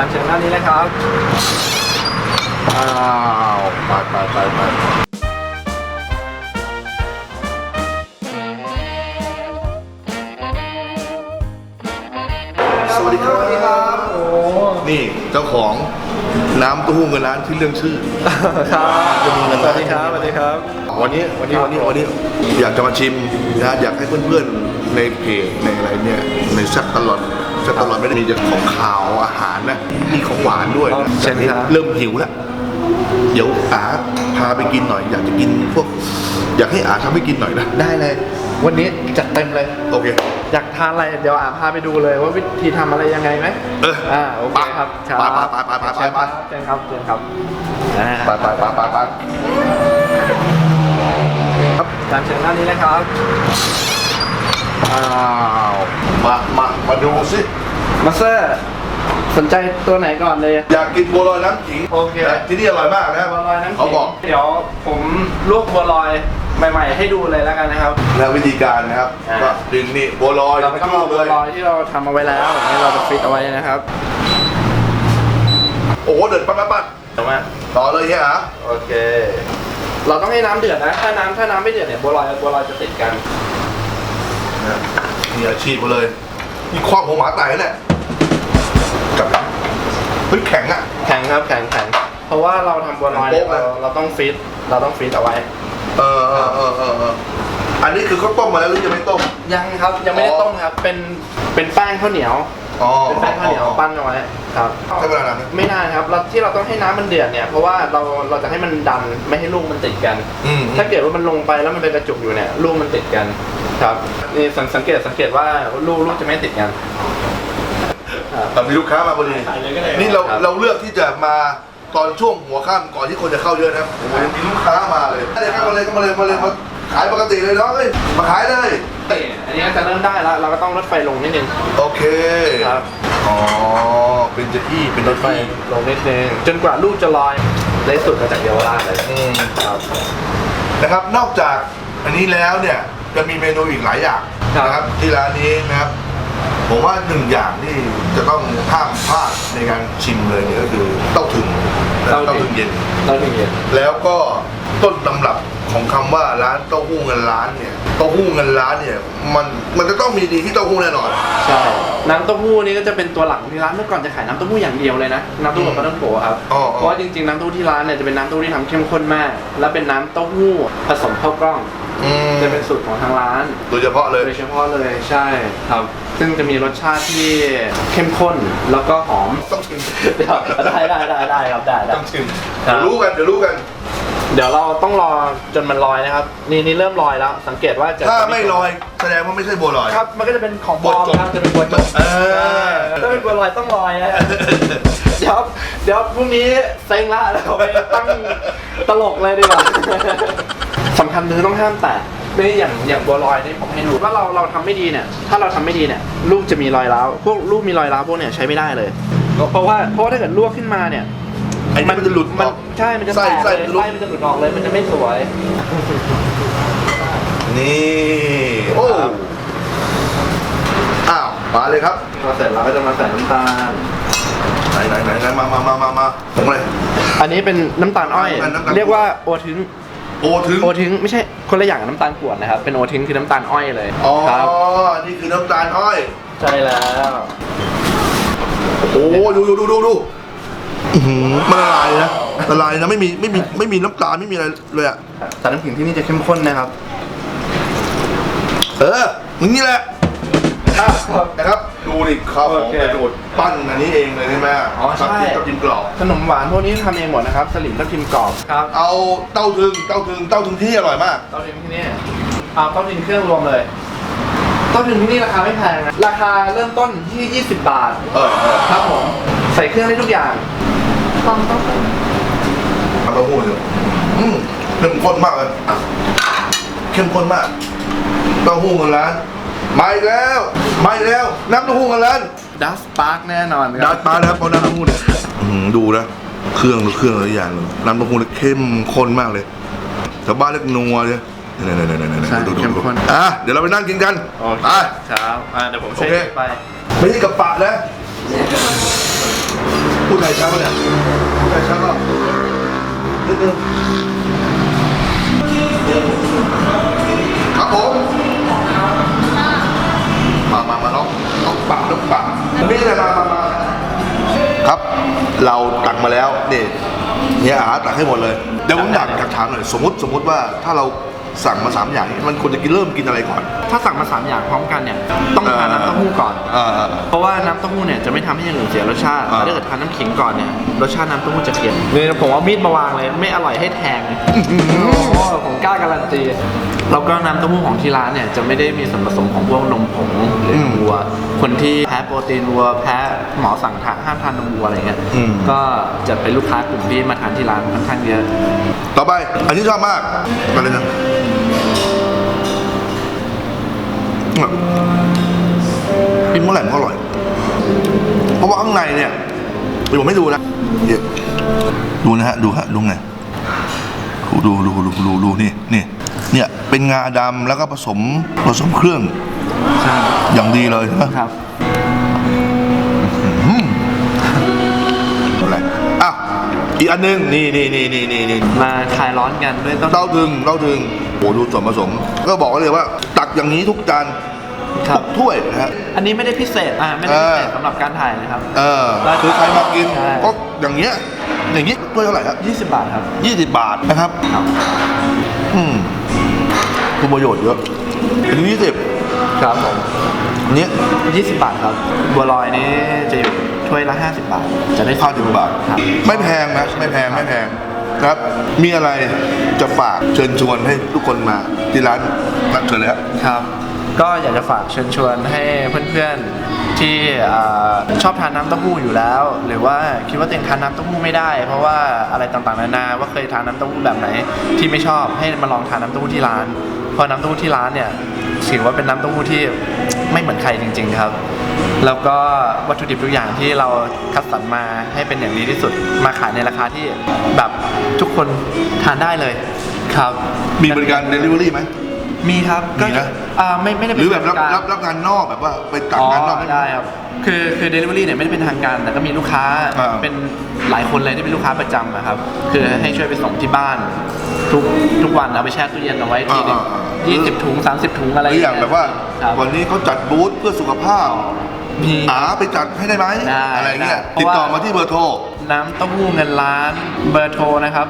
ตามเชิญด้านนี้เลยครับ อ้าวไปไปไปไปสวัสดีครับสวัสดีครับโอ้นี่เจ้าของน้ำเต้าหู้เงินล้านที่เรื่องชื่อ ครับจะมีเงินสล้านวัสดีครับสวัสดีครับ วันนี้วันนี้วันนี้วันนี้อยากจะมาชิมนะอยากให้เพื่อนๆในเพจในอะไรเนี่ยในแซับตลอด แซับตลอดไม่ได้มีแต่ของขาวอาหารนะมีของหวานด้วยนะเช่นครับ เริ่มหิวแล้วเดี๋ยวอาพาไปกินหน่อย อยากจะกินพวก อยากให้อาทำให้กินหน่อยนะได้เลย วันนี้จัดเต็มเลย โอเค อยากทานอะไรเดี๋ยวอาพาไปดูเลยว่าวิธีทำอะไรยังไงไหมเอออ่อ่าโอเคครับไปไปไปไปไปไปไป เชิญครับเชิญครับอ่าไปไปไปไปไปครับตามเชิญด้านนี้เลยครับ อ้าว มามา มาดูสิมาสเตอร์สนใจตัวไหนก่อนเลยอยากกินบัวลอยน้ำขิงโอเคนะที่นี่อร่อยมากนะบัวลอยน้ำขิงเขาบอก เดี๋ยวผมลวกบัวลอยใหม่ ๆ ให้ดูเลยแล้วกันนะครับ แล้ววิธีการนะครับอ่า ก็ดึงนี่บัวลอยเราไม่ต้องเอาบัวลอยที่เราทำเอาไว้แล้วอันนี้เราจะฟิตเอาไว้นะครับโอ้โหเดือดปั๊บปั๊บปั๊บถูกไหมต่อเลยเฮียฮะโอเค เราต้องให้น้ำเดือดนะ ถ้าน้ำถ้าน้ำไม่เดือดเนี่ยบัวลอยบัวลอยจะติดกันนะมีอาชีพมาเลย มีความหัวหมาไต่เนี่ยจับเฮ้ยแข็งอะ แข็งครับแข็งแข็งเพราะว่าเราทำบัวลอยเนี่ยโป๊ะเรานะเราต้องฟิตเราต้องฟิตเอาไว้ เออเออเออเออเอออันนี้คือเขาต้มมาแล้วหรือยังไม่ต้ม ยังครับยังไม่ได้อ๋อต้มครับ เป็นเป็นแป้งข้าวเหนียวอ๋อเป็นแป้งข้าวเหนียวปั้นเอาไว้ครับใช้เวลานานไหมไม่นานครับเราที่เราต้องให้น้ำมันเดือดเนี่ยเพราะว่าเราเราจะให้มันดันไม่ให้ลูกมันติดกันอืมถ้าเกิดว่ามันลงไปแล้วมันเป็นกระจุกอยู่เนี่ยลูกมันติดกัน ครับนี่สังสังเกตสังเกตว่าลูกลูกจะไม่ติดกันครับแต่มีลูกค้ามาพอดี ถ่ายเลยก็ได้ นี่เราครับ เราเลือกที่จะมาตอนช่วงหัวค่ำก่อนที่คนจะเข้าเยอะนะครับโอ้โหมีลูกค้ามาเลยเดี๋ยวเข้ามาเลยเข้ามาเลยมาเลยมาขายปกติเลยเนาะเอ้ยมาขายเลย อันนี้จะเริ่มได้แล้ว เราก็ต้องลดไฟลงนิดนึงโอเค ครับอ๋อ เป็นเจะที่เป็นลรดถไฟไฟลงนิดนึงจนกว่าลูกจะลอยได้สุดมาจากเยาวราชเลยอืม ครับ นะครับ นอกจากอันนี้แล้วเนี่ย จะมีเมนูอีกหลายอย่างครับ นะครับที่ร้านนี้นะครับ ผมว่าหนึ่งอย่างที่จะต้องห้ามพลาดในการชิมเลยเนี่ยก็คือเต้าถึงนะเต้าถึงเย็นเราถึงเย็น แล้วก็ต้นตำรับของคำว่าร้านเต้าหู้เงินล้านเนี่ยเต้าหู้เงินล้านเนี่ยมันมันจะต้องมีดีที่เต้าหู้แน่นอน ใช่ น้ำเต้าหู้นี่ก็จะเป็นตัวหลักของที่ร้านเมื่อก่อนจะขายน้ำเต้าหู้อย่างเดียวเลยนะน้ำเต้าหู้กับปลาท่องโกะครับอ๋อเพราะว่าจริงๆน้ำเต้าหู้ที่ร้านเนี่ยจะเป็นน้ำเต้าหู้ที่ทำเข้มข้นมาก และเป็นน้ำเต้าหู้ผสมข้าวกล้อง อืมจะเป็นสูตรของทางร้าน โดยเฉพาะเลย โดยเฉพาะเลยใช่ครับ ซึ่งจะมีรสชาติที่เข้มข้นแล้วก็หอม ต้องชิมได้ได้ได้ได้ครับได้ได้ ต้องชิมครับ เดี๋ยวรู้กันเดี๋ยวรู้กัน เดี๋ยวเราต้องรอจนมันลอยนะครับ นี่นี่เริ่มลอยแล้ว สังเกตว่าจะถ้าไม่ลอยแสดงว่าไม่ใช่บัวลอย ครับ มันก็จะเป็นของบอมบดจบครับจะเป็นบัวจบเออ ถ้าเป็นบัวลอยต้องลอยนะเดี๋ยวเดี๋ยวพรุ่งนี้เซ็งละแล้วไปตั้งตลกเลยดีกว่า สำคัญคือต้องห้ามแตะนี่อย่างอย่างบัวลอยนี่ผมให้ดูว่าเราเราทำไม่ดีเนี่ย ถ้าเราทำไม่ดีเนี่ยลูกจะมีรอยร้าวพวกลูกมีรอยร้าวพวกเนี่ยใช้ไม่ได้เลย เพราะว่าเพราะว่าถ้าเกิดลวกขึ้นมาเนี่ยไอ้นี่มันจะหลุดอมันอกใช่มันจะไส้แตกไส้เลยหลุด ไส้มันจะหลุดออกเลยมันจะไม่สวยนี่โอ้ครับอ้าวมาเลยครับพอเสร็จเราก็จะมาใส่น้ำตาล ไหนไหนไหนไหนมามามามามาผมเลย อันนี้เป็นน้ำตาลอ้อย น้ำตาลน้ำตาล เรียกว่าโอทึง โอถึง โอทึงไม่ใช่คนละอย่างกับน้ำตาลกรวดนะครับ เป็นโอทึงคือน้ำตาลอ้อยเลยอ๋อ ครับนี่คือน้ำตาลอ้อย ใช่แล้ว โอ้ดูดูดูดูดูอื้อหือมันละลายนะละลายนะไม่มีไม่มีไม่มีน้ำตาลไม่มีอะไรเลยอะแต่น้ำขิงที่นี่จะเข้มข้นนะครับ เอออย่างนี้แหละ อะครับ นะครับดูดิเขาขโอองเคกระโดดปั้นอันนี้เองเลยใช่ไหมอ๋อใช่ ทับทิมทับทิมกรอบ ขนมหวานพวกนี้ทำเองหมดนะครับ สลิมทับทิมกรอบครับเอาเต้าถึงเต้าถึงเต้าถึงที่อร่อยมาก เต้าถึงที่นี่เอาเต้าถึงเครื่องรวมเลย เต้าถึงที่นี่ราคาไม่แพงนะราคาเริ่มต้นที่ 20 บาท เออเออครับผม ใส่เครื่องได้ทุกอย่างน้ำเต้าหู้เนี่ยอืมเข้มข้นมากเลยเข้มข้นมาก เต้าหู้เงินล้าน มาอีกแล้วมาอีกแล้วน้ำเต้าหู้เงินล้านดัสปาร์กแน่นอนคดัรัดมาแล้วเพราะน้ำเต้าหู้เนี่ยอื้อหือดูนะเครื่องเครื่องอะไรอย่างหนึ่งน้ำเต้าหู้เนี่ยเข้มข้นมากเลยชาวบ้านเรียกนัวเลยเนี่ยเนี่ยเนี่ยเนี่ยใช่ดูดูเข้มดูข้น อะเดี๋ยวเราไปนั่งกินกันโอเคไปครับอ่าเดี๋ยวผมช่วยโอเค ไป ไม่ใช่กับปะนะพูดไทยชัดปะเนี่ยพูดไทยชัดก็นิดนึง เนี่ยอาหารตักให้หมดเลยเดี๋ยวผมอยากอยากถามหน่อยสมมติสมมติว่าถ้าเรา สั่งมาสามอย่างนี้มันควรจะกินเริ่มกินอะไรก่อน ถ้าสั่งมาสามอย่างพร้อมกันเนี่ย ต้องทานน้ำเต้าหู้ก่อนเออ เพราะว่าน้ำเต้าหู้เนี่ยจะไม่ทำให้อย่างอื่นเสียรสชาติอ่า แต่ถ้าเกิดทานน้ำขิงก่อนเนี่ยรสชาติน้ำเต้าหู้จะเค็มนี่ผมเอามีดมาวางเลย ไม่อร่อยให้แทงโอ้ผมกล้าการันตีแล้วก็น้ำเต้าหู้ของที่ร้านเนี่ยจะไม่ได้มีส่วนผสมของพวกนมผงหรือนมวัว คนที่แพ้โปรตีนวัวแพ้หมอสั่งทานห้ามทานนมวัวอะไรเงี้ยอืม ก็จะเป็นลูกค้ากลุ่มที่มาทานที่ร้านค่อนข้างเยอะ ต่อไป อันนี้ชอบมากอะไรนะ กินเมื่อไหร่มันก็อร่อย เพราะว่าข้างในเนี่ยเดี๋ยวผมไม่ดูนะเดี๋ยวดูนะฮะ ดูฮะ ดูไงดูดูดูดูดูดูนี่นี่เนี่ยเป็นงาดำแล้วก็ผสมผสมเครื่องใช่อย่างดีเลยนะครับอะไรอะอีกอันหนึงนี่นี่นี่นี่นี่นี่มาคลายร้อนกันด้วยต้นเต้าถึงเต้าถึงโอ้ดูส่วนผสม ก็บอกไว้เลยว่า ตักอย่างนี้ทุกจานครับ ทุกถ้วยนะฮะ อันนี้ไม่ได้พิเศษอ่าไม่ได้พิเศษเออ สำหรับการถ่ายนะครับ เออได้คือใครมากินใช่ ก็อย่างเงี้ยอย่างนี้ถ้วยเท่าไหร่ครับ20 บาทครับ ยี่สิบบาทนะครับครับ อืมคุณประโยชน์เยอะอันนี้ยี่สิบครับผมอันนี้20 บาทครับ บัวลอยนี้จะอยู่ถ้วยละ 50 บาท จะได้ข้าวสิบบาท ครับ ไม่แพงนะไม่แพงไม่แพงนะ ครับ มีอะไรจะฝากเชิญชวนให้ทุกคนมาที่ร้านนัดเชิญเลยครับ ครับ ก็อยากจะฝากเชิญชวนให้เพื่อนๆที่อ่าชอบทานน้ำเต้าหู้อยู่แล้ว หรือว่าคิดว่าตัวเองทานน้ำเต้าหู้ไม่ได้ เพราะว่าอะไรต่างๆนานาว่าเคยทานน้ำเต้าหู้แบบไหน ที่ไม่ชอบให้มาลองทานน้ำเต้าหู้ที่ร้านเพราะน้ำเต้าหู้ที่ร้านเนี่ยถือว่าเป็นน้ำเต้าหู้ที่ไม่เหมือนใครจริง ๆ ครับ แล้วก็วัตถุดิบทุกอย่างที่เราคัดสรรมาให้เป็นอย่างดีที่สุด มาขายในราคาที่แบบทุกคนทานได้เลยครับ มีบริการเดลิเวอรี่ไหม มีครับก็มีนะ อ่าไม่ไม่ได้หเป็นรือแบบรับทางการ รับรับงานนอกแบบว่าไปตัดอ๋องานนอก ได้ครับ คือคือ delivery เนี่ยไม่ได้เป็นทางการ แต่ก็มีลูกค้าอ่า เป็นหลายคนเลยที่เป็นลูกค้าประจำนะครับ คือให้ช่วยไปส่งที่บ้าน ทุกทุกวันเอาไปแช่ตู้เย็นเอาไว้ทีหนึงอ่าอ่าอ่ายี่สิบถุงสามสิบถุงอะไรหรืออย่างแบบว่า ครับวันนี้เขาจัดบูธเพื่อสุขภาพมีอาไปจัดให้ได้ไหมได้อะไรเงี้ยได้ติดต่อเพราะว่ามาที่เบอร์โทร น้ำเต้าหู้เงินล้าน เบอร์โทรนะครับ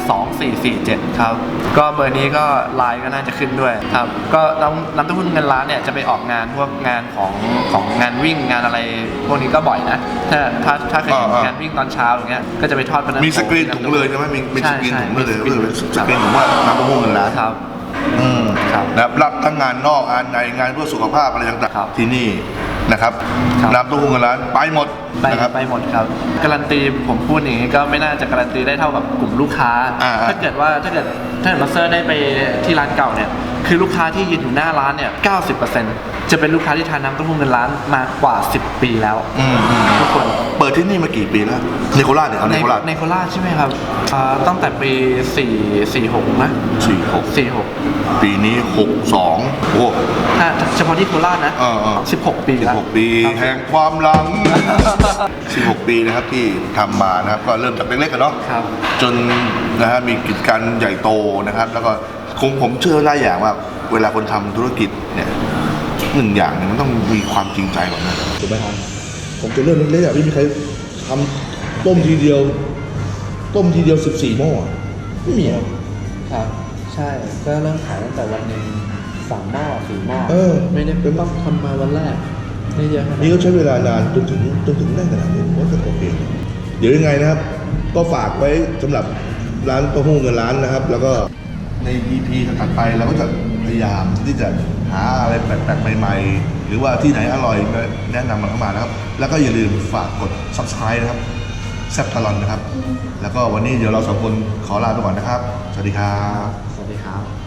0616152447 ครับ ก็เบอร์นี้ก็ไลน์ก็น่าจะขึ้นด้วยครับ ก็น้ำน้ำเต้าหู้เงินล้านเนี่ยจะไปออกงานพวกงานของของงานวิ่งงานอะไร พวกนี้ก็บ่อยนะ ถ้าถ้าถ้าเคยเห็นอ่าอ่างงานวิ่งตอนเช้าอย่างเงี้ยก็จะไปทอดปลามีสกรีนถุงเลยใช่ไหมมีมีใช่สกรีนใช่ถุงเลยเลยมีก็เลยสสกกรีรีนนถุงว่าน้ำมะม่วงเงินล้าน ครับ อืมครับนะครับรับทั้งงานนอกงานในงานเพื่อสุขภาพอะไรต่างครับ ๆที่นี่ นะครับครับ น้ำเต้าหู้เงินล้านไปหมดไปนะครับ ไปหมดครับ การันตีผมพูดอย่างนี้ก็ไม่น่าจะการันตีได้เท่ากับกลุ่มลูกค้า อ่าถ้าเกิดว่าถ้าเกิดถ้าเกิดมาเซอร์ได้ไปที่ร้านเก่าเนี่ย คือลูกค้าที่ยืนอยู่หน้าร้านเนี่ย 90%จะเป็นลูกค้าที่ทานน้ำเต้าหู้เงินร้านมากว่า 10 ปีแล้วอืมอืมทุกคน เปิดที่นี่มากี่ปีแล้วในโคราชเนี่ยเอาในโคราชในโคราชใช่ไหมครับอ่าตั้งแต่ปี 4 46นะสี่หก46ปีนี้หกสองโอ้ ถ้าเฉพาะที่โคราชนะ เออเออ 16 ปีสิบแล้วหกปีครับแห่งความหลัง 16 ปีนะครับที่ทำมานะครับ ก็เริ่มจากเล็กๆกันเนาะครับ จนนะฮะมีกิจการใหญ่โตนะครับ แล้วก็ คงผมเชื่อได้อย่างว่าเวลาคนทำธุรกิจเนี่ยหนึ่งอย่างเนี่ยมันต้องมีความจริงใจก่อนนะถูกไหมครับผมจะเริ่มเล็กๆอะไม่มีใครทำต้มทีเดียว ต้มทีเดียว14หม้ออะไม่มีอะครับ ใช่ก็เริ่มขายตั้งแต่วันหนึ่งสามหม้อสี่หม้อเออไม่ได้ต้องทำมาวันแรกไม่เยอะขนาดนี่ก็ใช้เวลานานจนถึงจนถึงได้ขนาดนี้ผมว่าก็โอเคเดี๋ยวยังไงนะครับ ก็ฝากไว้สำหรับร้านเต้าหู้เงินล้านนะครับ แล้วก็ ใน EP ถัดไปเราก็จะพยายามที่จะหาอะไรแปลกๆใหม่ ๆ หรือว่าที่ไหนอร่อยก็แนะนำมันเข้ามานะครับ แล้วก็อย่าลืมฝากกด subscribe นะครับแซบตลอนนะครับ แล้วก็วันนี้เดี๋ยวเราสองคนขอลาไปก่อนนะครับ สวัสดีครับ สวัสดีครับ